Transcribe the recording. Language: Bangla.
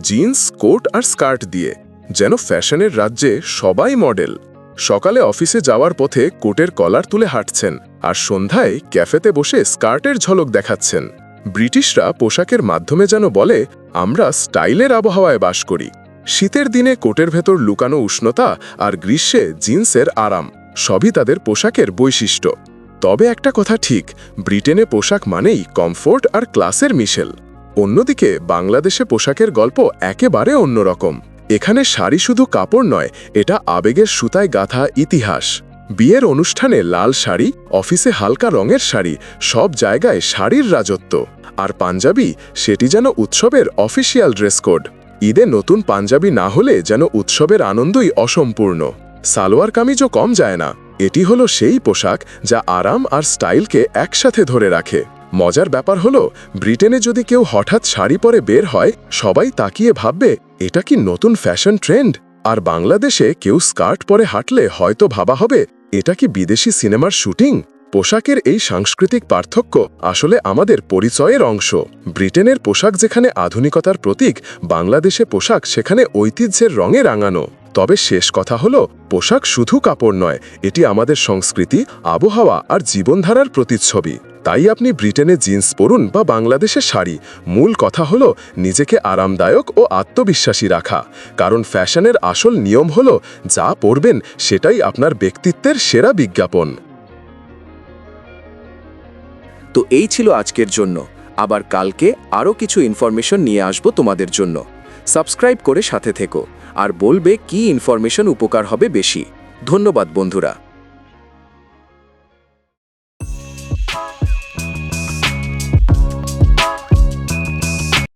জিন্স, কোট আর স্কার্ট দিয়ে, যেন ফ্যাশনের রাজ্যে সবাই মডেল। সকালে অফিসে যাওয়ার পথে কোটের কলার তুলে হাঁটছেন আর সন্ধ্যায় ক্যাফেতে বসে স্কার্টের ঝলক দেখাচ্ছেন। ব্রিটিশরা পোশাকের মাধ্যমে যেন বলে, আমরা স্টাইলের আবহাওয়ায় বাস করি। শীতের দিনে কোটের ভেতর লুকানো উষ্ণতা আর গ্রীষ্মে জিন্সের আরাম, সবই তাদের পোশাকের বৈশিষ্ট্য। তবে একটা কথা ঠিক, ব্রিটেনে পোশাক মানেই কমফোর্ট আর ক্লাসের মিশেল। অন্যদিকে, বাংলাদেশে পোশাকের গল্প একেবারে অন্যরকম। এখানে শাড়ি শুধু কাপড় নয়, এটা আবেগের সুতায় গাথা ইতিহাস। বিয়ের অনুষ্ঠানে লাল শাড়ি, অফিসে হালকা রঙের শাড়ি, সব জায়গায় শাড়ির রাজত্ব। আর পাঞ্জাবি, সেটি যেন উৎসবের অফিসিয়াল ড্রেস কোড। ঈদে নতুন পাঞ্জাবি না হলে যেন উৎসবের আনন্দই অসম্পূর্ণ। সালোয়ার কামিজও কম যায় না। এটি হলো সেই পোশাক যা আরাম আর স্টাইলকে একসাথে ধরে রাখে। মজার ব্যাপার হলো, ব্রিটেনে যদি কেউ হঠাৎ শাড়ি পরে বের হয়, সবাই তাকিয়ে ভাববে, এটা কি নতুন ফ্যাশন ট্রেন্ড? আর বাংলাদেশে কেউ স্কার্ট পরে হাঁটলে হয়তো ভাবা হবে, এটা কি বিদেশি সিনেমার শুটিং? পোশাকের এই সাংস্কৃতিক পার্থক্য আসলে আমাদের পরিচয়ের অংশ। ব্রিটেনের পোশাক যেখানে আধুনিকতার প্রতীক, বাংলাদেশে পোশাক সেখানে ঐতিহ্যের রঙে রাঙানো। তবে শেষ কথা হলো, পোশাক শুধু কাপড় নয়, এটি আমাদের সংস্কৃতি, আবহাওয়া আর জীবনধারার প্রতিচ্ছবি। তাই আপনি ব্রিটেনে জিন্স পরুন বা বাংলাদেশে শাড়ি। মূল কথা হলো, নিজেকে আরামদায়ক ও আত্মবিশ্বাসী রাখা। কারণ ফ্যাশনের আসল নিয়ম হলো, যা পরবেন সেটাই আপনার ব্যক্তিত্বের সেরা বিজ্ঞাপন। তো এই ছিল আজকের জন্য। আবার কালকে আরও কিছু ইনফরমেশন নিয়ে আসব তোমাদের জন্য। সাবস্ক্রাইব করে সাথে থেকো। আর বলবে কি ইনফরমেশন উপকার হবে বেশি। ধন্যবাদ বন্ধুরা।